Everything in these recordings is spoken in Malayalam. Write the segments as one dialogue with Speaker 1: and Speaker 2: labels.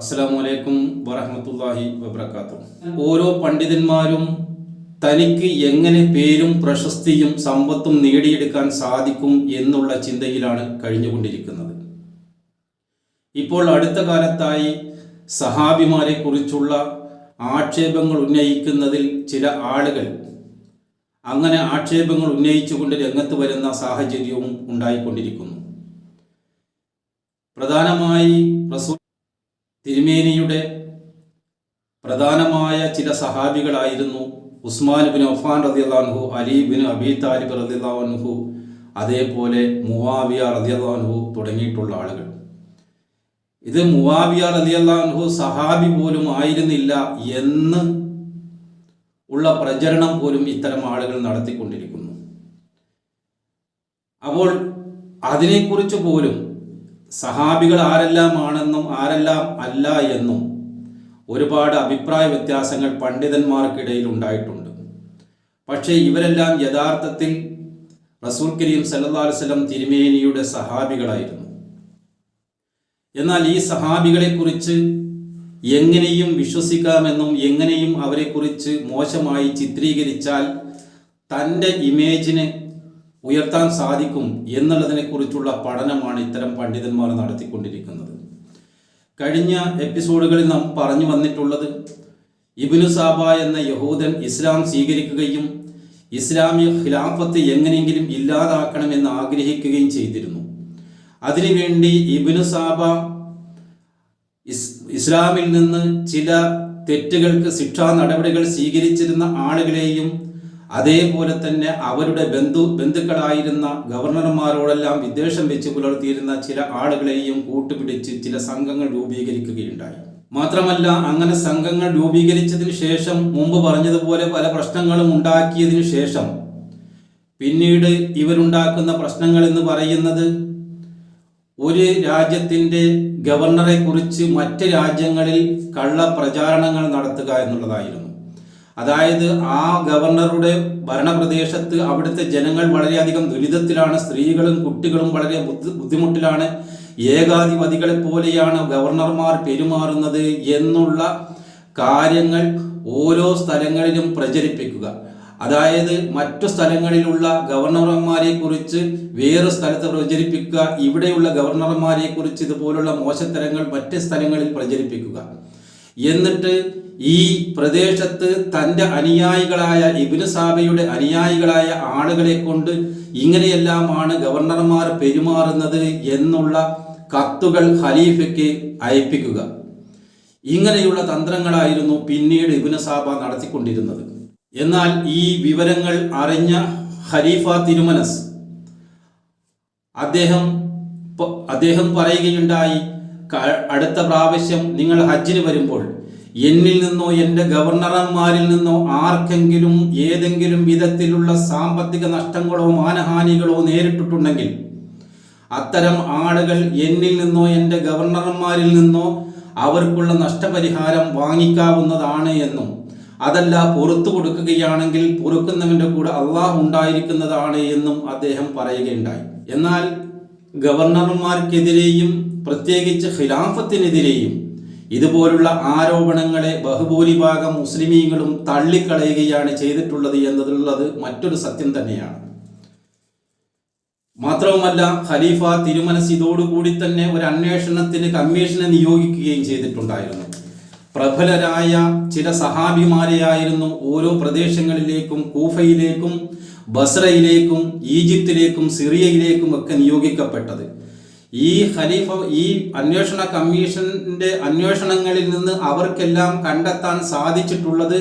Speaker 1: അസ്സാം വലൈക്കും വറഹമത്തല്ലാഹി വബർക്കാത്തു ഓരോ പണ്ഡിതന്മാരും തനിക്ക് എങ്ങനെ പേരും പ്രശസ്തിയും സമ്പത്തും നേടിയെടുക്കാൻ സാധിക്കും എന്നുള്ള ചിന്തയിലാണ് കഴിഞ്ഞുകൊണ്ടിരിക്കുന്നത്. ഇപ്പോൾ അടുത്ത കാലത്തായി സഹാബിമാരെ കുറിച്ചുള്ള ആക്ഷേപങ്ങൾ ഉന്നയിക്കുന്നതിൽ ചില ആളുകൾ അങ്ങനെ ആക്ഷേപങ്ങൾ ഉന്നയിച്ചുകൊണ്ട് രംഗത്ത് വരുന്ന സാഹചര്യവും ഉണ്ടായിക്കൊണ്ടിരിക്കുന്നു. പ്രധാനമായി റസൂൽ തിരുമേനിയുടെ പ്രധാനമായ ചില സഹാബികളായിരുന്നു ഉസ്മാൻ ബിൻ ഒഫാൻ റതിയാൻഹു അലി ബിൻ അബി താലിബ് റതിയല്ലാൻഹു അതേപോലെ മുവാവിയ റതിയല്ലാൻഹു തുടങ്ങിയിട്ടുള്ള ആളുകൾ. ഇത് മുവാവിയ റതിയല്ലാൻഹു സഹാബി പോലും ആയിരുന്നില്ല എന്ന് ഉള്ള പ്രചരണം പോലും ഇത്തരം ആളുകൾ നടത്തിക്കൊണ്ടിരിക്കുന്നു. അപ്പോൾ അതിനെക്കുറിച്ച് പോലും സഹാബികൾ ആരെല്ലാം ആണെന്നും ആരെല്ലാം അല്ല എന്നും ഒരുപാട് അഭിപ്രായ വ്യത്യാസങ്ങൾ പണ്ഡിതന്മാർക്കിടയിൽ ഉണ്ടായിട്ടുണ്ട് പക്ഷേ ഇവരെല്ലാം യഥാർത്ഥത്തിൽ റസൂൽ കരീം അലൈഹി വസല്ലം തിരുമേനിയുടെ സഹാബികളായിരുന്നു. എന്നാൽ ഈ സഹാബികളെക്കുറിച്ച് എങ്ങനെയും വിശ്വസിക്കാമെന്നും എങ്ങനെയും അവരെക്കുറിച്ച് മോശമായി ചിത്രീകരിച്ചാൽ തന്റെ ഇമേജിനെ ഉയർത്താൻ സാധിക്കും എന്നുള്ളതിനെക്കുറിച്ചുള്ള പഠനമാണ് ഇത്തരം പണ്ഡിതന്മാർ നടത്തിക്കൊണ്ടിരിക്കുന്നത്. കഴിഞ്ഞ എപ്പിസോഡുകളിൽ നാം പറഞ്ഞു വന്നിട്ടുള്ളത് ഇബിനു സാബ എന്ന യഹൂദൻ ഇസ്ലാം സ്വീകരിക്കുകയും ഇസ്ലാമിക ഖിലാഫത്ത് എങ്ങനെയെങ്കിലും ഇല്ലാതാക്കണമെന്ന് ആഗ്രഹിക്കുകയും ചെയ്തിരുന്നു. അതിനുവേണ്ടി ഇബിനു സാബ ഇസ് ഇസ്ലാമിൽ നിന്ന് ചില തെറ്റുകൾക്ക് ശിക്ഷാ നടപടികൾ സ്വീകരിച്ചിരുന്ന ആളുകളെയും അതേപോലെ തന്നെ അവരുടെ ബന്ധു ബന്ധുക്കളായിരുന്ന ഗവർണർമാരോടെല്ലാം വിദ്വേഷം വെച്ച് പുലർത്തിയിരുന്ന ചില ആളുകളെയും കൂട്ടുപിടിച്ച് ചില സംഘങ്ങൾ രൂപീകരിക്കുകയുണ്ടായി. മാത്രമല്ല അങ്ങനെ സംഘങ്ങൾ രൂപീകരിച്ചതിന് ശേഷം മുമ്പ് പറഞ്ഞതുപോലെ പല പ്രശ്നങ്ങളും ഉണ്ടാക്കിയതിനു ശേഷം പിന്നീട് ഇവരുണ്ടാക്കുന്ന പ്രശ്നങ്ങൾ എന്ന് പറയുന്നത് ഒരു രാജ്യത്തിന്റെ ഗവർണറെ കുറിച്ച് മറ്റ് രാജ്യങ്ങളിൽ കള്ള പ്രചാരണങ്ങൾ നടത്തുക എന്നുള്ളതായിരുന്നു. അതായത് ആ ഗവർണറുടെ ഭരണപ്രദേശത്ത് അവിടുത്തെ ജനങ്ങൾ വളരെയധികം ദുരിതത്തിലാണ് സ്ത്രീകളും കുട്ടികളും വളരെ ബുദ്ധിമുട്ടിലാണ്. ഏകാധിപതികളെ പോലെയാണ് ഗവർണർമാർ പെരുമാറുന്നത് എന്നുള്ള കാര്യങ്ങൾ ഓരോ സ്ഥലങ്ങളിലും പ്രചരിപ്പിക്കുക. അതായത് മറ്റു സ്ഥലങ്ങളിലുള്ള ഗവർണർമാരെ കുറിച്ച് വേറെ സ്ഥലത്ത് പ്രചരിപ്പിക്കുക ഇവിടെയുള്ള ഗവർണർമാരെ കുറിച്ച് ഇതുപോലുള്ള മോശത്തരങ്ങൾ മറ്റ് സ്ഥലങ്ങളിൽ പ്രചരിപ്പിക്കുക. എന്നിട്ട് ഈ പ്രദേശത്ത് തന്റെ അനുയായികളായ ഇബിന് സാബയുടെ അനുയായികളായ ആളുകളെ കൊണ്ട് ഇങ്ങനെയെല്ലാമാണ് ഗവർണർമാർ പെരുമാറുന്നത് എന്നുള്ള കത്തുകൾ ഖലീഫയ്ക്ക് അയപ്പിക്കുക. ഇങ്ങനെയുള്ള തന്ത്രങ്ങളായിരുന്നു പിന്നീട് ഇബിന് സാബ നടത്തിക്കൊണ്ടിരുന്നത്. എന്നാൽ ഈ വിവരങ്ങൾ അറിഞ്ഞ ഖലീഫ തിരുമനസ് അദ്ദേഹം അദ്ദേഹം പറയുകയുണ്ടായി അടുത്ത പ്രാവശ്യം നിങ്ങൾ ഹജ്ജിന് വരുമ്പോൾ എന്നിൽ നിന്നോ എന്റെ ഗവർണർമാരിൽ നിന്നോ ആർക്കെങ്കിലും ഏതെങ്കിലും വിധത്തിലുള്ള സാമ്പത്തിക നഷ്ടങ്ങളോ മാനഹാനികളോ നേരിട്ടിട്ടുണ്ടെങ്കിൽ അത്തരം ആളുകൾ എന്നിൽ നിന്നോ എന്റെ ഗവർണർമാരിൽ നിന്നോ അവർക്കുള്ള നഷ്ടപരിഹാരം വാങ്ങിക്കാവുന്നതാണ് എന്നും അതല്ല പുറത്തു കൊടുക്കുകയാണെങ്കിൽ പൊറുക്കുന്നവന്റെ കൂടെ അള്ളാഹ് ഉണ്ടായിരിക്കുന്നതാണ് എന്നും അദ്ദേഹം പറയുകയുണ്ടായി. എന്നാൽ ഗവർണർമാർക്കെതിരെയും പ്രത്യേകിച്ച് ഖിലാഫത്തിനെതിരെയും ഇതുപോലുള്ള ആരോപണങ്ങളെ ബഹുഭൂരിഭാഗം മുസ്ലിമീങ്ങളും തള്ളിക്കളയുകയാണ് ചെയ്തിട്ടുള്ളത് എന്നതുള്ളത് മറ്റൊരു സത്യം തന്നെയാണ്. മാത്രവുമല്ല ഖലീഫ തിരുമനസ് ഇതോടുകൂടി തന്നെ ഒരു അന്വേഷണത്തിന് കമ്മീഷനെ നിയോഗിക്കുകയും ചെയ്തിട്ടുണ്ടായിരുന്നു. പ്രബലരായ ചില സഹാബിമാരെയായിരുന്നു ഓരോ പ്രദേശങ്ങളിലേക്കും കൂഫയിലേക്കും ബസ്രയിലേക്കും ഈജിപ്തിലേക്കും സിറിയയിലേക്കും ഒക്കെ നിയോഗിക്കപ്പെട്ടത്. ഈ ഖലീഫ ഈ അന്വേഷണ കമ്മീഷന്റെ അന്വേഷണങ്ങളിൽ നിന്ന് അവർക്കെല്ലാം കണ്ടെത്താൻ സാധിച്ചിട്ടുള്ളത്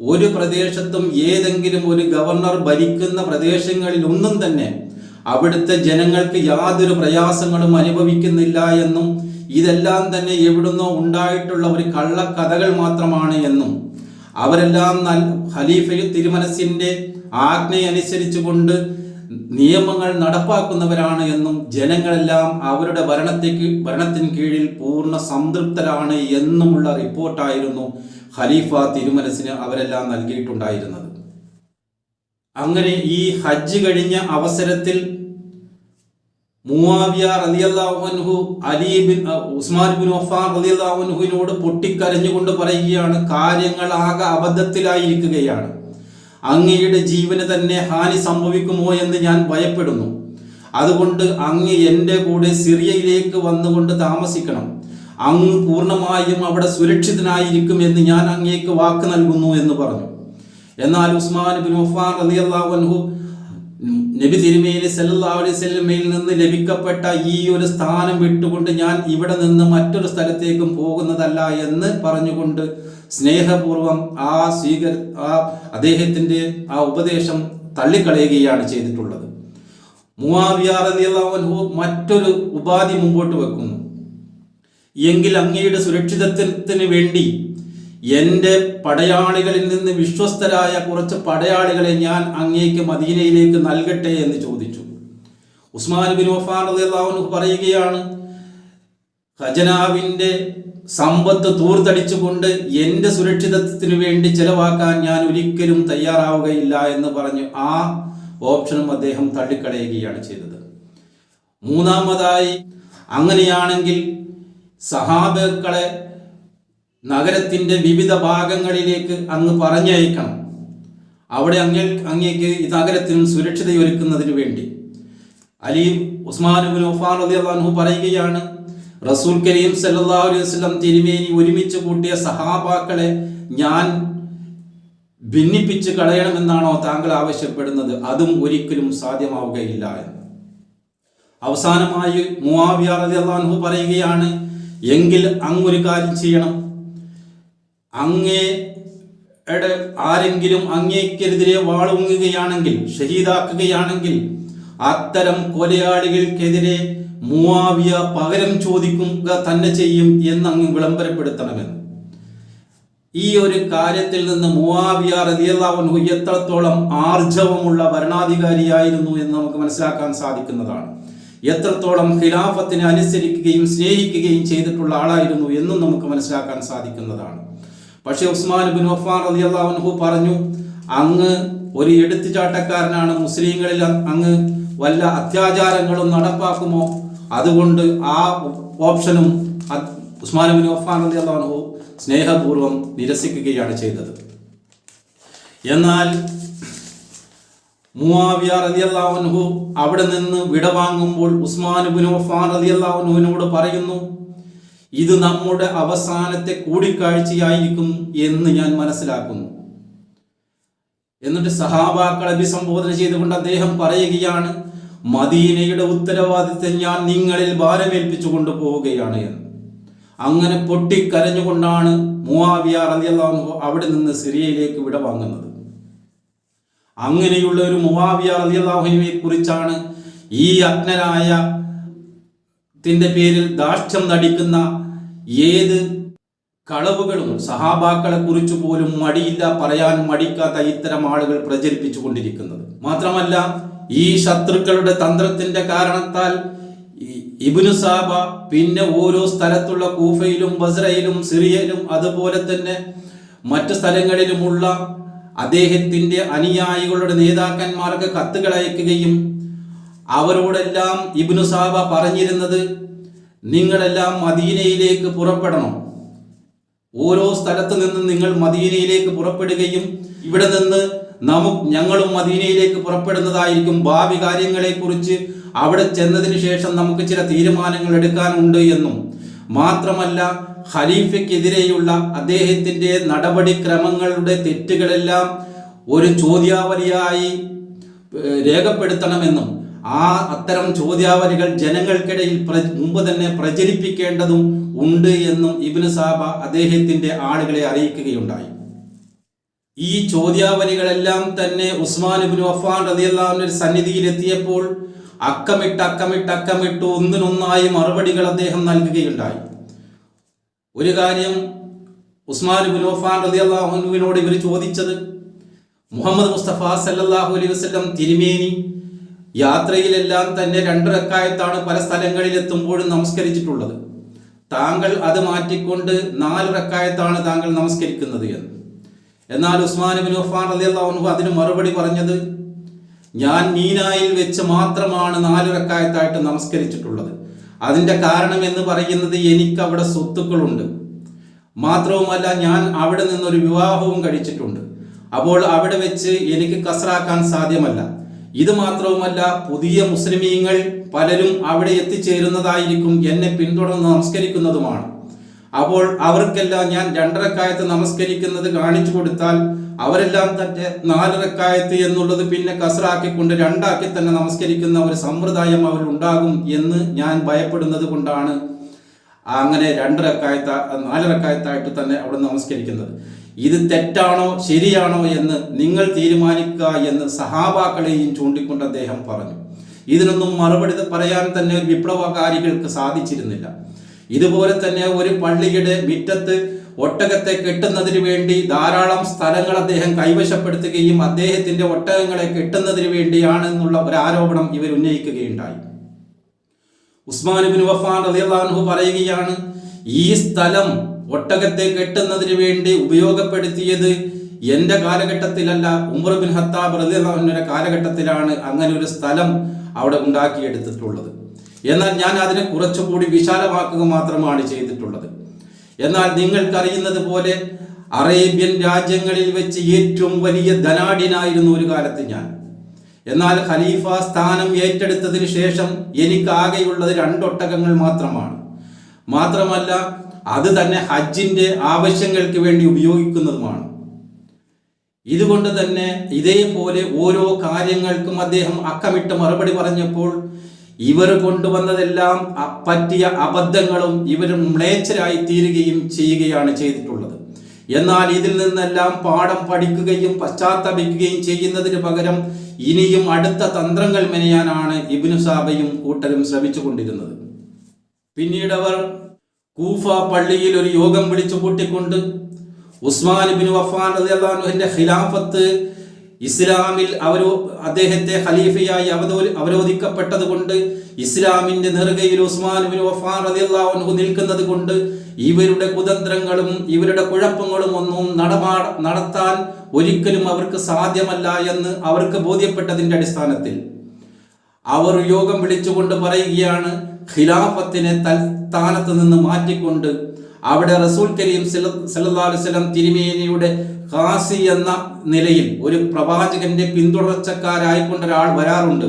Speaker 1: ഒരു പ്രദേശത്തും ഏതെങ്കിലും ഒരു ഗവർണർ ഭരിക്കുന്ന പ്രദേശങ്ങളിൽ ഒന്നും തന്നെ അവിടുത്തെ ജനങ്ങൾക്ക് യാതൊരു പ്രയാസങ്ങളും അനുഭവിക്കുന്നില്ല എന്നും ഇതെല്ലാം തന്നെ എവിടുന്നോ ഉണ്ടായിട്ടുള്ള ഒരു കള്ളക്കഥകൾ മാത്രമാണ് എന്നും അവരെല്ലാം നൽ തിരുമനസിന്റെ ആജ്ഞയനുസരിച്ചുകൊണ്ട് നിയമങ്ങൾ നടപ്പാക്കുന്നവരാണ് എന്നും ജനങ്ങളെല്ലാം അവരുടെ ഭരണത്തേക്ക് ഭരണത്തിന് കീഴിൽ പൂർണ സംതൃപ്തരാണ് എന്നുമുള്ള റിപ്പോർട്ടായിരുന്നു ഖലീഫ തിരുമനസിന് അവരെല്ലാം നൽകിയിട്ടുണ്ടായിരുന്നത്. അങ്ങനെ ഈ ഹജ്ജ് കഴിഞ്ഞ അവസരത്തിൽ Muawiya Ali bin Usman bin പൊട്ടിക്കരഞ്ഞുകൊണ്ട് പറയുകയാണ് കാര്യങ്ങൾ ആകെ അബദ്ധത്തിലായിരിക്കുകയാണ്. അങ്ങയുടെ ജീവന് തന്നെ ഹാനി സംഭവിക്കുമോ എന്ന് ഞാൻ ഭയപ്പെടുന്നു. അതുകൊണ്ട് അങ്ങ് എന്റെ കൂടെ സിറിയയിലേക്ക് വന്നുകൊണ്ട് താമസിക്കണം. അങ്ങ് പൂർണമായും അവിടെ സുരക്ഷിതനായിരിക്കും എന്ന് ഞാൻ അങ്ങേക്ക് വാക്ക് നൽകുന്നു എന്ന് പറഞ്ഞു. എന്നാൽ ഉസ്മാൻ ബിൻ ഉഫാൻ റളിയല്ലാഹു അൻഹു നബി തിരുമേനി സല്ലല്ലാഹു അലൈഹി നിന്ന് ലഭിക്കപ്പെട്ട ഈ ഒരു സ്ഥാനം വിട്ടുകൊണ്ട് ഞാൻ ഇവിടെ നിന്ന് മറ്റൊരു സ്ഥലത്തേക്കും പോകുന്നതല്ല എന്ന് പറഞ്ഞുകൊണ്ട് സ്നേഹപൂർവം ആ സ്വീക ആ അദ്ദേഹത്തിന്റെ ആ ഉപദേശം തള്ളിക്കളയുകയാണ് ചെയ്തിട്ടുള്ളത്. മുവാവിയ റളിയല്ലാഹു അൻഹു മറ്റൊരു ഉപാധി മുമ്പോട്ട് വെക്കുന്നു. എങ്കിൽ അങ്ങയുടെ സുരക്ഷിതത്വത്തിന് വേണ്ടി എന്റെ പടയാളികളിൽ നിന്ന് വിശ്വസ്തരായ കുറച്ച് പടയാളികളെ ഞാൻ അങ്ങേക്ക് മദീനയിലേക്ക് നൽകട്ടെ എന്ന് ചോദിച്ചു. ഉസ്മാൻ ബിൻ വഫാൻ പറയുകയാണ് ഖജനാവിന്റെ സമ്പത്ത് തൂർത്തടിച്ചുകൊണ്ട് എന്റെ സുരക്ഷിതത്വത്തിന് വേണ്ടി ചെലവാക്കാൻ ഞാൻ ഒരിക്കലും തയ്യാറാവുകയില്ല എന്ന് പറഞ്ഞ് ആ ഓപ്ഷനും അദ്ദേഹം തള്ളിക്കളയുകയാണ് ചെയ്തത്. മൂന്നാമതായി അങ്ങനെയാണെങ്കിൽ സഹാബക്കളെ നഗരത്തിന്റെ വിവിധ ഭാഗങ്ങളിലേക്ക് അങ്ങ് പറഞ്ഞയക്കണം. അവിടെ അങ്ങേ അങ്ങേക്ക് ഈ നഗരത്തിനും സുരക്ഷിതയൊരുക്കുന്നതിന് വേണ്ടി. അലീം ഉസ്മാൻ ബിൻ ഉഫാൻ റളിയല്ലാഹു അൻഹു പറയുകയാണ് റസൂൽ കരീം സല്ലല്ലാഹു അലൈഹി തിരുമേനി ഒരുമിച്ച് കൂട്ടിയ സഹാബാക്കളെ ഞാൻ ഭിന്നിപ്പിച്ച് കളയണമെന്നാണോ താങ്കൾ ആവശ്യപ്പെടുന്നത്? അതും ഒരിക്കലും സാധ്യമാവുകയില്ല എന്ന്. അവസാനമായി മുവാവിയ പറയുകയാണ് എങ്കിൽ അങ്ങൊരു കാര്യം ചെയ്യണം. അങ്ങേടെ ആരെങ്കിലും അങ്ങേക്കെതിരെ വാളുങ്ങുകയാണെങ്കിൽ ഷഹീദാക്കുകയാണെങ്കിൽ അത്തരം കൊലയാളികൾക്കെതിരെ മുവാവിയ പകരം ചോദിക്കുക തന്നെ ചെയ്യും എന്ന് അങ്ങ് വിളംബരപ്പെടുത്തണമെന്ന്. ഈ ഒരു കാര്യത്തിൽ നിന്ന് മൂവാവിയ റതിയല്ലാവൻഹു എത്രത്തോളം ആർജവമുള്ള ഭരണാധികാരിയായിരുന്നു എന്ന് നമുക്ക് മനസ്സിലാക്കാൻ സാധിക്കുന്നതാണ്. എത്രത്തോളം ഖിലാഫത്തിനെ അനുസരിക്കുകയും സ്നേഹിക്കുകയും ചെയ്തിട്ടുള്ള ആളായിരുന്നു എന്നും നമുക്ക് മനസ്സിലാക്കാൻ സാധിക്കുന്നതാണ്. പക്ഷേ ഉസ്മാൻ ബിൻ ഒഫാൻ റതിയല്ലാവൻഹു പറഞ്ഞു അങ്ങ് ഒരു എടുത്തുചാട്ടക്കാരനാണ് മുസ്ലിങ്ങളിൽ അങ്ങ് വല്ല അത്യാചാരങ്ങളും നടപ്പാക്കുമോ? അതുകൊണ്ട് ആ ഓപ്ഷനും അ- ഉസ്മാൻ അലി അള്ളാഹു സ്നേഹപൂർവം നിരസിക്കുകയാണ് ചെയ്തത്. എന്നാൽ മുവാവിയ റളിയല്ലാഹു അൻഹു അവിടെ നിന്ന് വിടവാങ്ങുമ്പോൾ ഉസ്മാൻ ഉസ്മാനുബിൻ ഒഫാൻ റളിയല്ലാഹു അള്ളാഹുനുവിനോട് പറയുന്നു ഇത് നമ്മുടെ അവസാനത്തെ കൂടിക്കാഴ്ചയായിരിക്കും എന്ന് ഞാൻ മനസ്സിലാക്കുന്നു. എന്നിട്ട് സഹാബാക്കൾ അഭിസംബോധന ചെയ്തുകൊണ്ട് അദ്ദേഹം പറയുകയാണ് മദീനയുടെ ഉത്തരവാദിത്തം ഞാൻ നിങ്ങളിൽ ഭാരമേൽപ്പിച്ചു കൊണ്ടുപോവുകയാണ് എന്ന്. അങ്ങനെ പൊട്ടിക്കരഞ്ഞുകൊണ്ടാണ് മുവാവിയ റളിയല്ലാഹു അൻഹു അവിടെ നിന്ന് സിറിയയിലേക്ക് വിട വാങ്ങുന്നത്. അങ്ങനെയുള്ള ഒരു മുവാവിയ റളിയല്ലാഹുവിനെ കുറിച്ചാണ് ഈ അജ്ഞനായ ത്തിന്റെ പേരിൽ ദാഷ്ട്യം നടിക്കുന്ന ഏത് കളവുകളും സഹാബാക്കളെ കുറിച്ച് പോലും മടിയില്ല പറയാൻ മടിക്കാത്ത ഇത്തരം ആളുകൾ പ്രചരിപ്പിച്ചു കൊണ്ടിരിക്കുന്നത്. മാത്രമല്ല ഈ ശത്രുക്കളുടെ തന്ത്രത്തിന്റെ കാരണത്താൽ ഇബുനു സാബ പിന്നെ ഓരോ സ്ഥലത്തുള്ള കൂഫയിലും ബസ്രയിലും സിറിയയിലും അതുപോലെ തന്നെ മറ്റു സ്ഥലങ്ങളിലുമുള്ള അദ്ദേഹത്തിന്റെ അനുയായികളുടെ നേതാക്കന്മാർക്ക് കത്തുകൾ അയക്കുകയും അവരോടെല്ലാം ഇബ്നു സാബ പറഞ്ഞിരുന്നത് നിങ്ങളെല്ലാം മദീനയിലേക്ക് പുറപ്പെടണം. ഓരോ സ്ഥലത്ത് നിന്നും നിങ്ങൾ മദീനയിലേക്ക് പുറപ്പെടുകയും ഇവിടെ നിന്ന് നമുക്ക് ഞങ്ങളും മദീനയിലേക്ക് പുറപ്പെടുന്നതായിരിക്കും ഭാവി കാര്യങ്ങളെക്കുറിച്ച് അവിടെ ചെന്നതിന് ശേഷം നമുക്ക് ചില തീരുമാനങ്ങൾ എടുക്കാനുണ്ട് എന്നും. മാത്രമല്ല ഖലീഫയ്ക്കെതിരെയുള്ള അദ്ദേഹത്തിന്റെ നടപടിക്രമങ്ങളുടെ തെറ്റുകളെല്ലാം ഒരു ചോദ്യാവലിയായി രേഖപ്പെടുത്തണമെന്നും ആ അത്തരം ചോദ്യാവലികൾ ജനങ്ങൾക്കിടയിൽ മുമ്പ് തന്നെ പ്രചരിപ്പിക്കേണ്ടതും ഉണ്ട് എന്നും ഇബിന് സാബ അദ്ദേഹത്തിന്റെ ആളുകളെ അറിയിക്കുകയുണ്ടായി. ഈ ചോദ്യാവലികളെല്ലാം തന്നെ ഉസ്മാൻ അഫാൻ റളിയല്ലാഹുവിന്റെ സന്നിധിയിൽ എത്തിയപ്പോൾ അക്കമിട്ട് അക്കമിട്ട് അക്കമിട്ട് ഒന്നിനൊന്നായി മറുപടികൾ അദ്ദേഹം നൽകുകയുണ്ടായി. ഒരു കാര്യം ഉസ്മാൻ ഇബ്നു അഫാൻ റളിയല്ലാഹുവിനോട് ഇവർ ചോദിച്ചത് മുഹമ്മദ് മുസ്തഫ സല്ലാഹു അലൈഹി വസ്ലം തിരുമേനി യാത്രയിലെല്ലാം തന്നെ രണ്ടിറക്കായത്താണ് പല സ്ഥലങ്ങളിൽ എത്തുമ്പോഴും നമസ്കരിച്ചിട്ടുള്ളത്. താങ്കൾ അത് മാറ്റിക്കൊണ്ട് നാലിറക്കായത്താണ് താങ്കൾ നമസ്കരിക്കുന്നത് എന്ന്. എന്നാൽ ഉസ്മാൻ ബിൻ ഉഫാൻ റളിയല്ലാഹു അൻഹു അതിന് മറുപടി പറഞ്ഞത് ഞാൻ മീനായിൽ വെച്ച് മാത്രമാണ് നാലിറക്കായത്തായിട്ട് നമസ്കരിച്ചിട്ടുള്ളത്. അതിന്റെ കാരണം എന്ന് പറയുന്നത് എനിക്ക് അവിടെ സ്വത്തുക്കളുണ്ട്. മാത്രവുമല്ല ഞാൻ അവിടെ നിന്നൊരു വിവാഹവും കഴിച്ചിട്ടുണ്ട്. അപ്പോൾ അവിടെ വെച്ച് എനിക്ക് കസറാക്കാൻ സാധ്യമല്ല. ഇത് മാത്രവുമല്ല പുതിയ മുസ്ലിമീങ്ങൾ പലരും അവിടെ എത്തിച്ചേരുന്നതായിരിക്കും എന്നെ പിന്തുടർന്ന് നമസ്കരിക്കുന്നതുമാണ്. അപ്പോൾ അവർക്കെല്ലാം ഞാൻ രണ്ടരക്കായത്ത് നമസ്കരിക്കുന്നത് കാണിച്ചു കൊടുത്താൽ അവരെല്ലാം തന്നെ നാലരക്കായത്ത് എന്നുള്ളത് പിന്നെ കസറാക്കിക്കൊണ്ട് രണ്ടാക്കി തന്നെ നമസ്കരിക്കുന്ന ഒരു സമ്പ്രദായം അവരിൽ ഉണ്ടാകും എന്ന് ഞാൻ ഭയപ്പെടുന്നത് കൊണ്ടാണ് അങ്ങനെ രണ്ടരക്കായത്ത നാലരക്കായത്തായിട്ട് തന്നെ അവിടെ നമസ്കരിക്കുന്നത്. ഇത് തെറ്റാണോ ശരിയാണോ എന്ന് നിങ്ങൾ തീരുമാനിക്കുക എന്ന് സഹാബാക്കളെയും ചൂണ്ടിക്കൊണ്ട് അദ്ദേഹം പറഞ്ഞു. ഇതിനൊന്നും മറുപടി പറയാൻ തന്നെ വിപ്ലവകാരികൾക്ക് സാധിച്ചിരുന്നില്ല. ഇതുപോലെ തന്നെ ഒരു പള്ളിയുടെ മുറ്റത്ത് ഒട്ടകത്തെ കെട്ടുന്നതിന് വേണ്ടി ധാരാളം സ്ഥലങ്ങൾ അദ്ദേഹം കൈവശപ്പെടുത്തുകയും അദ്ദേഹത്തിന്റെ ഒട്ടകങ്ങളെ കെട്ടുന്നതിന് വേണ്ടിയാണെന്നുള്ള ഒരു ആരോപണം ഇവർ ഉന്നയിക്കുകയുണ്ടായി. ഉസ്മാൻ ബിൻ വഫാൻ റളിയല്ലാഹു പറയുകയാണ് ഈ സ്ഥലം ഒട്ടകത്തെ കെട്ടുന്നതിന് വേണ്ടി ഉപയോഗപ്പെടുത്തിയത് എന്റെ കാലഘട്ടത്തിലല്ല ഉമർ ബിൻ ഹത്താബ് റളിയല്ലാഹുവിന്റെ കാലഘട്ടത്തിലാണ് അങ്ങനെ ഒരു സ്ഥലം അവിടെ ഉണ്ടാക്കിയെടുത്തിട്ടുള്ളത്. എന്നാൽ ഞാൻ അതിനെ കുറച്ചുകൂടി വിശാലമാക്കുക മാത്രമാണ് ചെയ്തിട്ടുള്ളത്. എന്നാൽ നിങ്ങൾക്കറിയുന്നത് പോലെ അറേബ്യൻ രാജ്യങ്ങളിൽ വെച്ച് ഏറ്റവും വലിയ ധനാഢ്യനായിരുന്നു ഒരു കാലത്ത് ഞാൻ. എന്നാൽ ഖലീഫ സ്ഥാനം ഏറ്റെടുത്തതിന് ശേഷം എനിക്ക് ആകെയുള്ളത് രണ്ടൊട്ടകങ്ങൾ മാത്രമാണ്. മാത്രമല്ല അത് തന്നെ ഹജ്ജിന്റെ ആവശ്യങ്ങൾക്ക് വേണ്ടി ഉപയോഗിക്കുന്നതുമാണ്. ഇതുകൊണ്ട് തന്നെ ഇതേപോലെ ഓരോ കാര്യങ്ങൾക്കും അദ്ദേഹം അക്കമിട്ട് മറുപടി പറഞ്ഞപ്പോൾ ഇവർ കൊണ്ടുവന്നതെല്ലാം പറ്റിയ അബദ്ധങ്ങളും ഇവരും മ്ലേച്ഛരായി തീരുകയും ചെയ്യുകയാണ് ചെയ്തിട്ടുള്ളത്. എന്നാൽ ഇതിൽ നിന്നെല്ലാം പാഠം പഠിക്കുകയും പശ്ചാത്തപിക്കുകയും ചെയ്യുന്നതിന് പകരം ഇനിയും അടുത്ത തന്ത്രങ്ങൾ മെനയാനാണ് ഇബിനു സാബയും കൂട്ടരും ശ്രമിച്ചു കൊണ്ടിരുന്നത് പിന്നീട് അവർ കൂഫ പള്ളിയിൽ ഒരു യോഗം വിളിച്ചു കൂട്ടിക്കൊണ്ട് ഉസ്മാൻ ഇബിനു വഫാൻ ഖിലാഫത്ത് ഇസ്ലാമിൽ അവരോ അദ്ദേഹത്തെ ഖലീഫയായി അവതോ അവരോധിക്കപ്പെട്ടത് കൊണ്ട് ഇസ്ലാമിന്റെ നെറുകയിൽ ഉസ്മാൻ ബിൻ വഫാൻ റളിയല്ലാഹു നിൽക്കുന്നത് കൊണ്ട് ഇവരുടെ കുതന്ത്രങ്ങളും ഇവരുടെ കുഴപ്പങ്ങളും ഒന്നും നടമാ നടത്താൻ ഒരിക്കലും അവർക്ക് സാധ്യമല്ല എന്ന് അവർക്ക് ബോധ്യപ്പെട്ടതിന്റെ അടിസ്ഥാനത്തിൽ അവർ യോഗം വിളിച്ചുകൊണ്ട് പറയുകയാണ് ഖിലാഫത്തിനെ തൽസ്ഥാനത്ത് നിന്ന് മാറ്റിക്കൊണ്ട് അവിടെ റസൂൽ കരീം സല്ലല്ലാഹു അലൈഹി വസല്ലം തിരുമേനിയുടെ ഖാസി എന്ന നിലയിൽ ഒരു പ്രവാചകന്റെ പിന്തുടർച്ചക്കാരായിക്കൊണ്ട് ഒരാൾ വരാറുണ്ട്.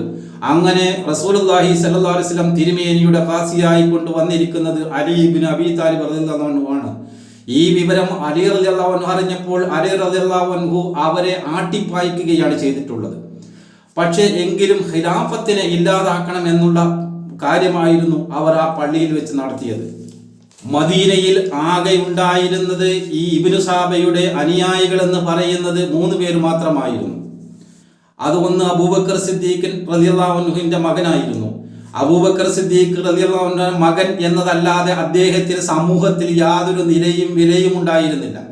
Speaker 1: അങ്ങനെ റസൂലുള്ളാഹി സല്ലല്ലാഹു അലൈഹി വസല്ലം തിരുമേനിയുടെ ഖാസിയായി കൊണ്ട് വന്നിരിക്കുന്നത് അലി ഇബ്നു അബി താലിബ് റളിയല്ലാഹു അൻഹു ആണ്. ഈ വിവരം അലി റളിയല്ലാഹു അൻഹു അറിഞ്ഞപ്പോൾ അലി റളിയല്ലാഹു അൻഹു അവരെ ആട്ടിപ്പായിക്കുകയാണ് ചെയ്തിട്ടുള്ളത്. പക്ഷേ എങ്കിലും ഖിലാഫത്തിനെ ഇല്ലാതാക്കണം എന്നുള്ള കാര്യമായിരുന്നു അവർ ആ പള്ളിയിൽ വെച്ച് നടത്തിയത്. മദീനയിൽ ആകെ ഉണ്ടായിരുന്നത് ഈ ഇബിനു സാബയുടെ അനുയായികൾ എന്ന് പറയുന്നത് മൂന്ന് പേര് മാത്രമായിരുന്നു. അത് ഒന്ന് അബൂബക്കർ സിദ്ദീഖ് റലിയല്ലാഹുവിന്റെ മകനായിരുന്നു. അബൂബക്കർ സിദ്ദീഖ് റതിയുള്ള മകൻ എന്നതല്ലാതെ അദ്ദേഹത്തിന് സമൂഹത്തിൽ യാതൊരു നിലയും വിലയും ഉണ്ടായിരുന്നില്ല.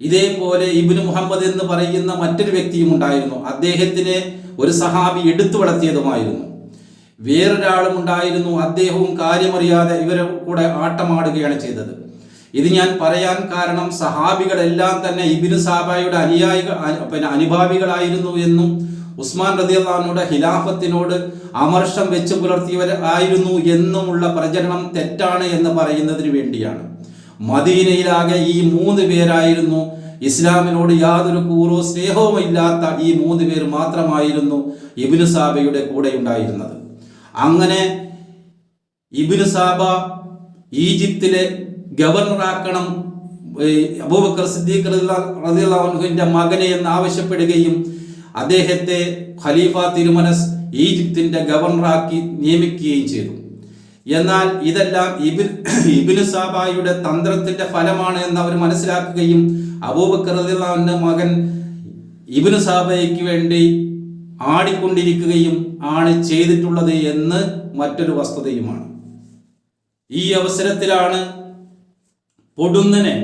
Speaker 1: ഇതേപോലെ ഇബ്നു മുഹമ്മദ് എന്ന് പറയുന്ന മറ്റൊരു വ്യക്തിയും ഉണ്ടായിരുന്നു. അദ്ദേഹത്തിനെ ഒരു സഹാബി എടുത്തു വളർത്തിയതുമായിരുന്നു വേറൊരാളും ഉണ്ടായിരുന്നു. അദ്ദേഹവും കാര്യമറിയാതെ ഇവരെ കൂടെ ആട്ടമാടുകയാണ് ചെയ്തത്. ഇത് ഞാൻ പറയാൻ കാരണം സഹാബികളെല്ലാം തന്നെ ഇബിനു സാബായുടെ അനുയായികൾ പിന്നെ അനുഭാവികളായിരുന്നു എന്നും ഉസ്മാൻ റതിയുടെ ഖിലാഫത്തിനോട് അമർഷം വെച്ച് പുലർത്തിയവർ ആയിരുന്നു എന്നുമുള്ള പ്രചരണം തെറ്റാണ് എന്ന് പറയുന്നതിന് വേണ്ടിയാണ്. മദീനയിലാകെ ഈ മൂന്ന് പേരായിരുന്നു. ഇസ്ലാമിനോട് യാതൊരു കൂറോ സ്നേഹവും ഇല്ലാത്ത ഈ മൂന്ന് പേർ മാത്രമായിരുന്നു ഇബിനു സാബയുടെ കൂടെ ഉണ്ടായിരുന്നത് അങ്ങനെ ഇബിന് സാബ ഈജിപ്തിലെ ഗവർണറാക്കണം അബൂബക്കർ സിദ്ദീഖ് റദിയുള്ളാഹുവിന്റെ മകനെ എന്ന് ആവശ്യപ്പെടുകയും അദ്ദേഹത്തെ ഖലീഫ തിരുമനസ് ഈജിപ്തിന്റെ ഗവർണറാക്കി നിയമിക്കുകയും ചെയ്തു. എന്നാൽ ഇതെല്ലാം ഇബിൻ ഇബിന് സാബായുടെ തന്ത്രത്തിന്റെ ഫലമാണ് എന്ന് അവർ മനസ്സിലാക്കുകയും അബൂബക്കർ റളിയല്ലാഹുവിന്റെ മകൻ ഇബിന് സാബയ്ക്ക് വേണ്ടി ആടിക്കൊണ്ടിരിക്കുകയും ആണ് ചെയ്തിട്ടുള്ളത് എന്ന് മറ്റൊരു വസ്തുതയുമാണ്. ഈ അവസരത്തിലാണ് പൊടുന്നനെ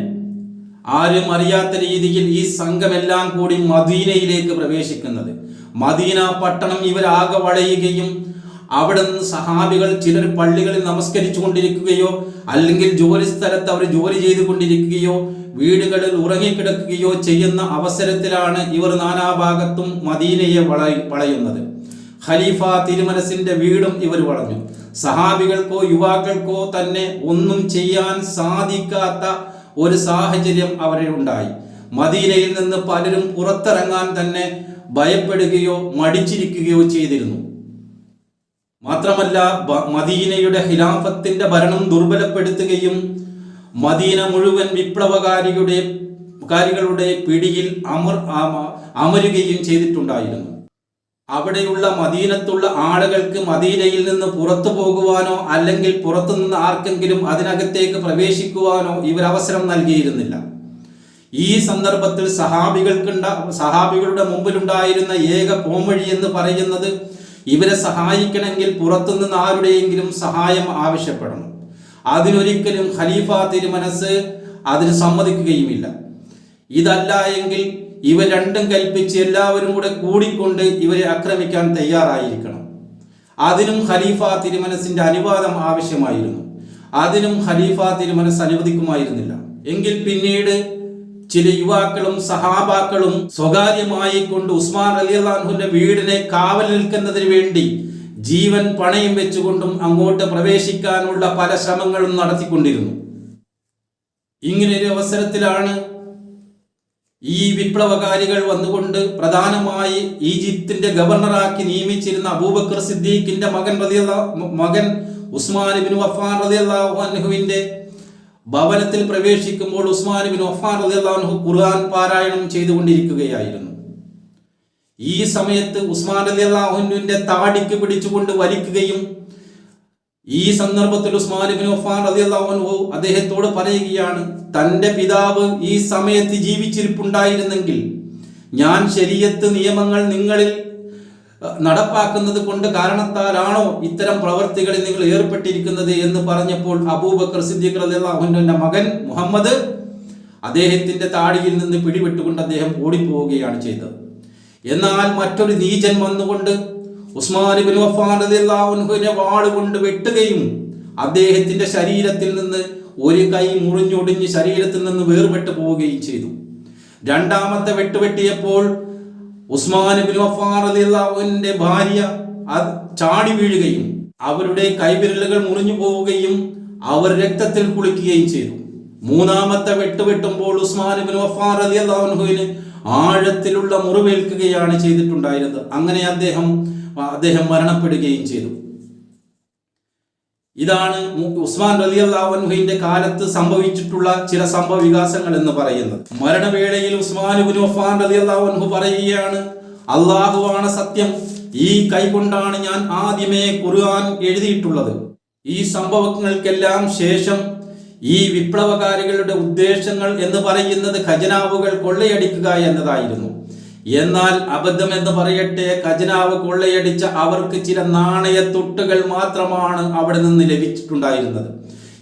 Speaker 1: ആരും അറിയാത്ത രീതിയിൽ ഈ സംഘമെല്ലാം കൂടി മദീനയിലേക്ക് പ്രവേശിക്കുന്നത്. മദീന പട്ടണം ഇവരാകെ വളയുകയും അവിടെ നിന്ന് സഹാബികൾ ചിലർ പള്ളികളിൽ നമസ്കരിച്ചു കൊണ്ടിരിക്കുകയോ അല്ലെങ്കിൽ ജോലി സ്ഥലത്ത് അവർ ജോലി ചെയ്തുകൊണ്ടിരിക്കുകയോ വീടുകളിൽ ഉറങ്ങിക്കിടക്കുകയോ ചെയ്യുന്ന അവസരത്തിലാണ് ഇവർ നാനാഭാഗത്തും മദീനയെ വളയ വളയുന്നത്. ഖലീഫ തിരുമനസിന്റെ വീടും ഇവർ വളഞ്ഞു. സഹാബികൾക്കോ യുവാക്കൾക്കോ തന്നെ ഒന്നും ചെയ്യാൻ സാധിക്കാത്ത ഒരു സാഹചര്യം അവരെ ഉണ്ടായി. മദീനയിൽ നിന്ന് പലരും പുറത്തിറങ്ങാൻ തന്നെ ഭയപ്പെടുകയോ മടിച്ചിരിക്കുകയോ ചെയ്തിരുന്നു. മാത്രമല്ല മദീനയുടെ ഖിലാഫത്തിന്റെ ഭരണം ദുർബലപ്പെടുത്തുകയും മദീന മുഴുവൻ വിപ്ലവകാരിയുടെ കാരികളുടെ പിടിയിൽ അമർ ആമ അമരുകയും ചെയ്തിട്ടുണ്ടായിരുന്നു. അവിടെയുള്ള മദീനത്തുള്ള ആളുകൾക്ക് മദീനയിൽ നിന്ന് പുറത്തു പോകുവാനോ അല്ലെങ്കിൽ പുറത്തുനിന്ന് ആർക്കെങ്കിലും അതിനകത്തേക്ക് പ്രവേശിക്കുവാനോ ഇവർ അവസരം നൽകിയിരുന്നില്ല. ഈ സന്ദർഭത്തിൽ സഹാബികൾക്കുണ്ട സഹാബികളുടെ മുമ്പിലുണ്ടായിരുന്ന ഏക പോംവഴി എന്ന് പറയുന്നത് ഇവരെ സഹായിക്കണമെങ്കിൽ പുറത്തുനിന്ന് ആരുടെയെങ്കിലും സഹായം ആവശ്യപ്പെടണം. അതിനൊരിക്കലും ഖലീഫ തിരുമനസ് അതിന് സമ്മതിക്കുകയുമില്ല. ഇതല്ല എങ്കിൽ ഇവ രണ്ടും കൽപ്പിച്ച് എല്ലാവരും കൂടെ കൂടിക്കൊണ്ട് ഇവരെ ആക്രമിക്കാൻ തയ്യാറായിരിക്കണം. അതിനും ഖലീഫ തിരുമനസിന്റെ അനുവാദം ആവശ്യമായിരുന്നു. അതിനും ഖലീഫ തിരുമനസ് അനുവദിക്കുമായിരുന്നില്ല. എങ്കിൽ പിന്നീട് ചില യുവാക്കളും സഹാബാക്കളും സ്വകാര്യമായി കൊണ്ട് ഉസ്മാൻ അലി അള്ളാഹുവിന്റെ വീടിനെ കാവൽ നിൽക്കുന്നതിന് വേണ്ടി ജീവൻ പണയം വെച്ചുകൊണ്ടും അങ്ങോട്ട് പ്രവേശിക്കാനുള്ള പല ശ്രമങ്ങളും നടത്തിക്കൊണ്ടിരുന്നു. ഇങ്ങനെ ഒരു അവസരത്തിലാണ് ഈ വിപ്ലവകാരികൾ വന്നുകൊണ്ട് പ്രധാനമായി ഈജിപ്തിന്റെ ഗവർണറാക്കി നിയമിച്ചിരുന്ന അബൂബക്കർ സിദ്ദീഖിന്റെ മകൻ മകൻ ഉസ്മാൻ ബിൻ വഫാൻ റളിയല്ലാഹു അൻഹുവിന്റെ ഭവനത്തിൽ പ്രവേശിക്കുമ്പോൾ ഉസ്മാൻ ബിൻ വഫാൻ റളിയല്ലാഹു അൻഹു ഖുർആൻ പാരായണം ചെയ്തുകൊണ്ടിരിക്കുകയായിരുന്നു. ഈ സമയത്ത് ഉസ്മാൻ റളിയല്ലാഹുവിന്റെ താടിക്ക് പിടിച്ചുകൊണ്ട് വലിക്കുകയും ഈ സന്ദർഭത്തിൽ ഉസ്മാൻ ഇബ്നു ഉഫാൻ അലി അൻഹു അദ്ദേഹത്തോട് പറയുകയാണ് തന്റെ പിതാവ് ഈ സമയത്ത് ജീവിച്ചിരിപ്പുണ്ടായിരുന്നെങ്കിൽ ഞാൻ ശരീഅത്ത് നിയമങ്ങൾ നിങ്ങളിൽ നടപ്പാക്കുന്നത് കൊണ്ട് കാരണത്താലാണോ ഇത്തരം പ്രവർത്തികളിൽ നിങ്ങൾ ഏർപ്പെട്ടിരിക്കുന്നത്? എന്ന് പറഞ്ഞപ്പോൾ അബൂബക്കർ സിദ്ദീഖ് അൻഹുവിന്റെ മകൻ മുഹമ്മദ് അദ്ദേഹത്തിന്റെ താടിയിൽ നിന്ന് പിടിപെട്ടുകൊണ്ട് അദ്ദേഹം ഓടിപ്പോവുകയാണ് ചെയ്തത്. എന്നാൽ മറ്റൊരു നീചൻ വന്നുകൊണ്ട് റളിയല്ലാഹു അൻഹുവിനെ വാളുകൊണ്ട് വെട്ടുകയും അദ്ദേഹത്തിന്റെ ശരീരത്തിൽ നിന്ന് ഒരു കൈ മുറിഞ്ഞൊടിഞ്ഞ് ശരീരത്തിൽ നിന്ന് വേർപെട്ടു പോവുകയും ചെയ്തു. രണ്ടാമത്തെ വെട്ടുവെട്ടിയപ്പോൾ അഫ്ഫാൻ റളിയല്ലാഹുവിന്റെ ഭാര്യ ചാടി വീഴുകയും അവരുടെ കൈവിരലുകൾ മുറിഞ്ഞു പോവുകയും അവർ രക്തത്തിൽ കുളിക്കുകയും ചെയ്തു. മൂന്നാമത്തെ വെട്ടുവെട്ടുമ്പോൾ ഇബ്നു അഫ്ഫാൻ റളിയല്ലാഹു അൻഹുവിന് ആഴത്തിലുള്ള മുറിവേൽക്കുകയാണ് ചെയ്തിട്ടുണ്ടായിരുന്നത്. അങ്ങനെ അദ്ദേഹം അദ്ദേഹം മരണപ്പെടുകയും ചെയ്തു. ഇതാണ് ഉസ്മാൻ റലി അള്ളാഹുവിന്റെ കാലത്ത് സംഭവിച്ചിട്ടുള്ള ചില സംഭവ വികാസങ്ങൾ എന്ന് പറയുന്നത്. മരണവേളയിൽ ഉസ്മാൻ അഫ്ഫാൻ റലി അള്ളാഹു പറയുകയാണ് അള്ളാഹുവാണ് സത്യം. ഈ കൈ കൊണ്ടാണ് ഞാൻ ആദ്യമേ ഖുർആൻ എഴുതിയിട്ടുള്ളത്. ഈ സംഭവങ്ങൾക്കെല്ലാം ശേഷം ഈ വിപ്ലവകാരികളുടെ ഉദ്ദേശങ്ങൾ എന്ന് പറയുന്നത് ഖജനാവുകൾ കൊള്ളയടിക്കുക എന്നതായിരുന്നു. എന്നാൽ അബദ്ധം എന്ന് പറയട്ടെ ഖജനാവ് കൊള്ളയടിച്ച അവർക്ക് ചില നാണയത്തുട്ടുകൾ മാത്രമാണ് അവിടെ നിന്ന് ലഭിച്ചിട്ടുണ്ടായിരുന്നത്.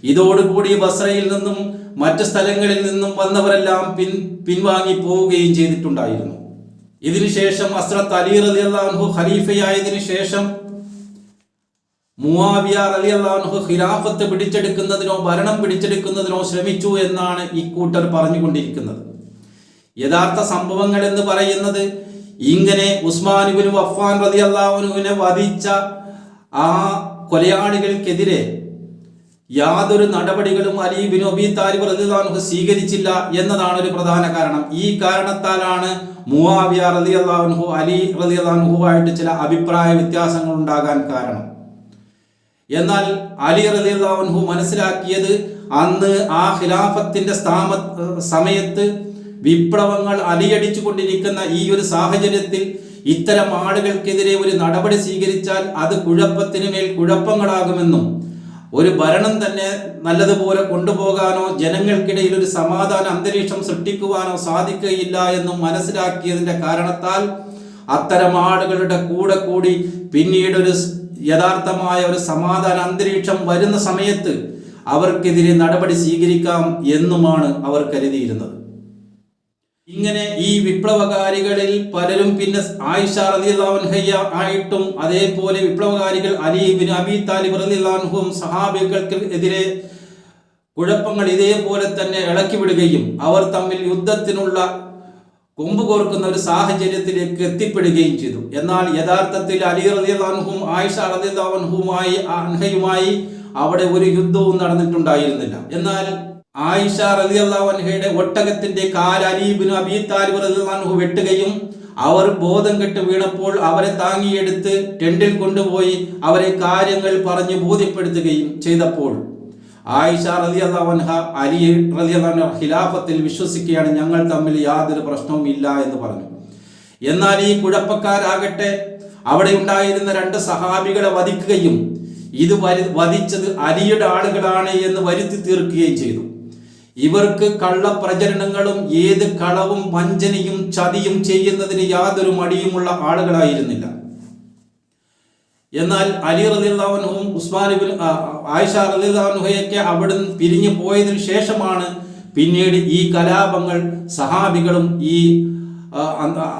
Speaker 1: ഇതോടുകൂടി ബസ്രയിൽ നിന്നും മറ്റു സ്ഥലങ്ങളിൽ നിന്നും വന്നവരെല്ലാം പിൻ പിൻവാങ്ങി പോവുകയും ചെയ്തിട്ടുണ്ടായിരുന്നു. ഇതിനുശേഷം അസ്രത്ത് അലി റലി അള്ളാഹു ഖലീഫയായതിനു ശേഷം മുവാവിയ അലി അള്ളാഹു ഖിലാഫത്ത് പിടിച്ചെടുക്കുന്നതിനോ ഭരണം പിടിച്ചെടുക്കുന്നതിനോ ശ്രമിച്ചു എന്നാണ് ഈ കൂട്ടർ പറഞ്ഞുകൊണ്ടിരിക്കുന്നത്. യഥാർത്ഥ സംഭവങ്ങൾ എന്ന് പറയുന്നത് ഇങ്ങനെ ഉസ്മാനുബിന് വഫാൻ റതി അള്ളാഹുനുവിനെ വധിച്ച ആ കൊലയാളികൾക്കെതിരെ യാതൊരു നടപടികളും അലി ബിൻ അബി താലിബ് റളിയല്ലാഹു സ്വീകരിച്ചില്ല എന്നതാണ് ഒരു പ്രധാന കാരണം. ഈ കാരണത്താലാണ് മുവാവിയ റളിയല്ലാഹു അലി റതി അള്ളാഹുഹു ആയിട്ട് ചില അഭിപ്രായ വ്യത്യാസങ്ങൾ ഉണ്ടാകാൻ കാരണം. എന്നാൽ അലി റലിഹു മനസ്സിലാക്കിയത് അന്ന് ആ ഖിലാഫത്തിന്റെ സ്ഥാമ സമയത്ത് വിപ്ലവങ്ങൾ അലിയടിച്ചു കൊണ്ടിരിക്കുന്ന ഈ ഒരു സാഹചര്യത്തിൽ ഇത്തരം ആളുകൾക്കെതിരെ ഒരു നടപടി സ്വീകരിച്ചാൽ അത് കുഴപ്പത്തിന് മേൽ കുഴപ്പങ്ങളാകുമെന്നും ഒരു ഭരണം തന്നെ നല്ലതുപോലെ കൊണ്ടുപോകാനോ ജനങ്ങൾക്കിടയിൽ ഒരു സമാധാന അന്തരീക്ഷം സൃഷ്ടിക്കുവാനോ സാധിക്കുകയില്ല എന്നും മനസ്സിലാക്കിയതിന്റെ കാരണത്താൽ അത്തരം ആളുകളുടെ കൂടെ കൂടി പിന്നീട് ഒരു യഥാർത്ഥമായ ഒരു സമാധാന അന്തരീക്ഷം വരുന്ന സമയത്ത് അവർക്കെതിരെ നടപടി സ്വീകരിക്കാം എന്നുമാണ് അവർ കരുതിയിരുന്നത്. ഇങ്ങനെ ഈ വിപ്ലവകാരികളിൽ പലരും പിന്നെ ആയിഷ റളിയല്ലാഹുൻഹയ്യ ആയിട്ടും അതേപോലെ വിപ്ലവകാരികൾ അലി അബി താലിബ് റതിഹും സഹാബികൾക്ക് എതിരെ കുഴപ്പങ്ങൾ ഇതേപോലെ തന്നെ ഇളക്കി വിടുകയും അവർ തമ്മിൽ യുദ്ധത്തിനുള്ള കൊമ്പ് കോർക്കുന്ന ഒരു സാഹചര്യത്തിലേക്ക് എത്തിപ്പെടുകയും ചെയ്തു. എന്നാൽ യഥാർത്ഥത്തിൽ അലി റളിയല്ലാഹുവും ആയിഷ റളിയല്ലാഹുവുമായി അൻഹയുമായി അവിടെ ഒരു യുദ്ധവും നടന്നിട്ടുണ്ടായിരുന്നില്ല. എന്നാൽ ആയിഷ റളിയല്ലാഹു അൻഹയുടെ ഒട്ടകത്തിന്റെ കാൽ അലീബിന് അബി താലിബ് റളിയല്ലാഹു വെട്ടുകയും അവർ ബോധം കെട്ട് വീണപ്പോൾ അവരെ താങ്ങിയെടുത്ത് ടെന്റിൽ കൊണ്ടുപോയി അവരെ കാര്യങ്ങൾ പറഞ്ഞ് ബോധ്യപ്പെടുത്തുകയും ചെയ്തപ്പോൾ ആയിഷ അൻഹ അലി അൻഹ ഖിലാഫത്തിൽ വിശ്വസിക്കുകയാണ്. ഞങ്ങൾ തമ്മിൽ യാതൊരു പ്രശ്നവും ഇല്ല എന്ന് പറഞ്ഞു. എന്നാൽ ഈ കുഴപ്പക്കാരാകട്ടെ അവിടെ ഉണ്ടായിരുന്ന രണ്ട് സഹാബികളെ വധിക്കുകയും ഇത് വരി വധിച്ചത് അലിയുടെ ആളുകളാണ് എന്ന് വരുത്തി തീർക്കുകയും ചെയ്തു. ഇവർക്ക് കള്ളപ്രചരണങ്ങളും ഏത് കളവും വഞ്ചനയും ചതിയും ചെയ്യുന്നതിന് യാതൊരു മടിയുമുള്ള ആളുകളായിരുന്നില്ല. എന്നാൽ അലി റലിള്ളാഹുനും ഉസ്മാൻ ആയിഷ ആയിഷ റലിള്ളാഹുഹയൊക്കെ അവിടുന്ന് പിരിഞ്ഞു പോയതിനു ശേഷമാണ് പിന്നീട് ഈ കലാപങ്ങൾ സഹാബികളും ഈ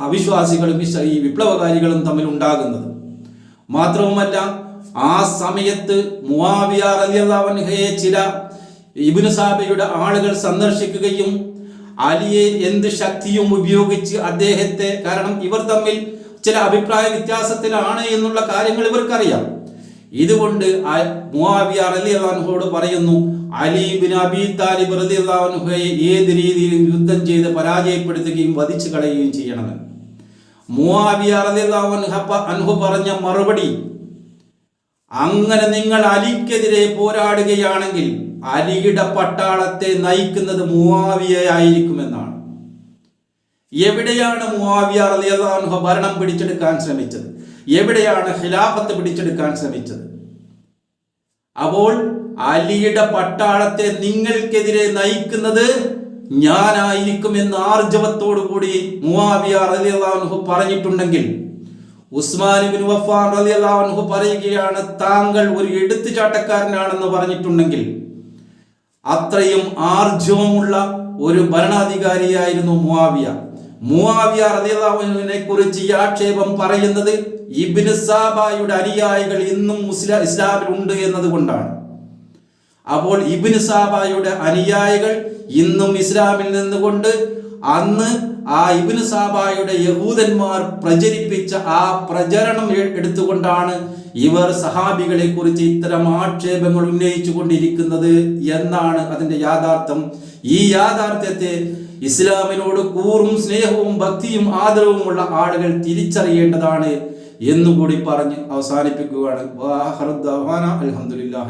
Speaker 1: അവിശ്വാസികളും ഈ വിപ്ലവകാരികളും തമ്മിൽ ഉണ്ടാകുന്നത്. മാത്രവുമല്ല ആ സമയത്ത് മുവാവിയ റലിയല്ലാവൻഹയെ ചില ഇബിന് സാബയുടെ ആളുകൾ സന്ദർശിക്കുകയും അലിയെ എന്ത് ശക്തിയും ഉപയോഗിച്ച് അദ്ദേഹത്തെ കാരണം ഇവർ തമ്മിൽ ചില അഭിപ്രായ വ്യത്യാസത്തിലാണ് എന്നുള്ള കാര്യങ്ങൾ ഇവർക്കറിയാം. ഇതുകൊണ്ട് മുആവിയ റളിയല്ലാഹുവോട് പറയുന്നു അലി അബി താലിബ് റളിയല്ലാഹുവയെ ഏത് രീതിയിലും യുദ്ധം ചെയ്ത് പരാജയപ്പെടുത്തുകയും വധിച്ചു കളയുകയും ചെയ്യണമെന്ന് മുആവിയ റളിയല്ലാഹു അൻഹു പറഞ്ഞ മറുപടി അങ്ങനെ നിങ്ങൾ അലിക്കെതിരെ പോരാടുകയാണെങ്കിൽ അലിയുടെ പട്ടാളത്തെ നയിക്കുന്നത് മുവാവിയായിരിക്കുമെന്നാണ് എവിടെയാണ് മുവാവിയ റളിയല്ലാഹു അൻഹു ഭരണം പിടിച്ചെടുക്കാൻ ശ്രമിച്ചത്? എവിടെയാണ് ഖിലാഫത്ത് പിടിച്ചെടുക്കാൻ ശ്രമിച്ചത്? അപ്പോൾ അലിയുടെ പട്ടാളത്തെ നിങ്ങൾക്കെതിരെ നയിക്കുന്നത് ഞാനായിരിക്കും എന്ന് ആർജവത്തോടു കൂടി മുവാവിയ റളിയല്ലാഹു അൻഹു പറഞ്ഞിട്ടുണ്ടെങ്കിൽ ഉസ്മാൻ ബിൻ വഫാൻ റളിയല്ലാഹു അൻഹു പറയുകയാണ് താങ്കൾ ഒരു എടുത്തുചാട്ടക്കാരനാണെന്ന് പറഞ്ഞിട്ടുണ്ടെങ്കിൽ അത്രയും ആർജവമുള്ള ഒരു ഭരണാധികാരിയായിരുന്നു മുവാവിയ മുവാവിയ കുറിച്ച് ഈ ആക്ഷേപം പറയുന്നത് ഇബ്നു സാബായുടെ അനുയായികൾ ഇന്നും മുസ്ലിം ഇസ്ലാമിൽ ഉണ്ട് എന്നതുകൊണ്ടാണ്. അപ്പോൾ ഇബിന് സാബായുടെ അനുയായികൾ ഇന്നും ഇസ്ലാമിൽ നിന്നുകൊണ്ട് അന്ന് ആ ഇബിന് സാബായുടെ യഹൂദന്മാർ പ്രചരിപ്പിച്ച ആ പ്രചരണം എടുത്തുകൊണ്ടാണ് ഇവർ സഹാബികളെ കുറിച്ച് ഇത്തരം ആക്ഷേപങ്ങൾ ഉന്നയിച്ചു കൊണ്ടിരിക്കുന്നത് എന്നാണ് അതിന്റെ യാഥാർത്ഥ്യം. ഈ യാഥാർത്ഥ്യത്തെ ഇസ്ലാമിനോട് കൂറും സ്നേഹവും ഭക്തിയും ആദരവുമുള്ള ആളുകൾ തിരിച്ചറിയേണ്ടതാണ് എന്നുകൂടി പറഞ്ഞ് അവസാനിപ്പിക്കുകയാണ്. അലഹമുല്ലാ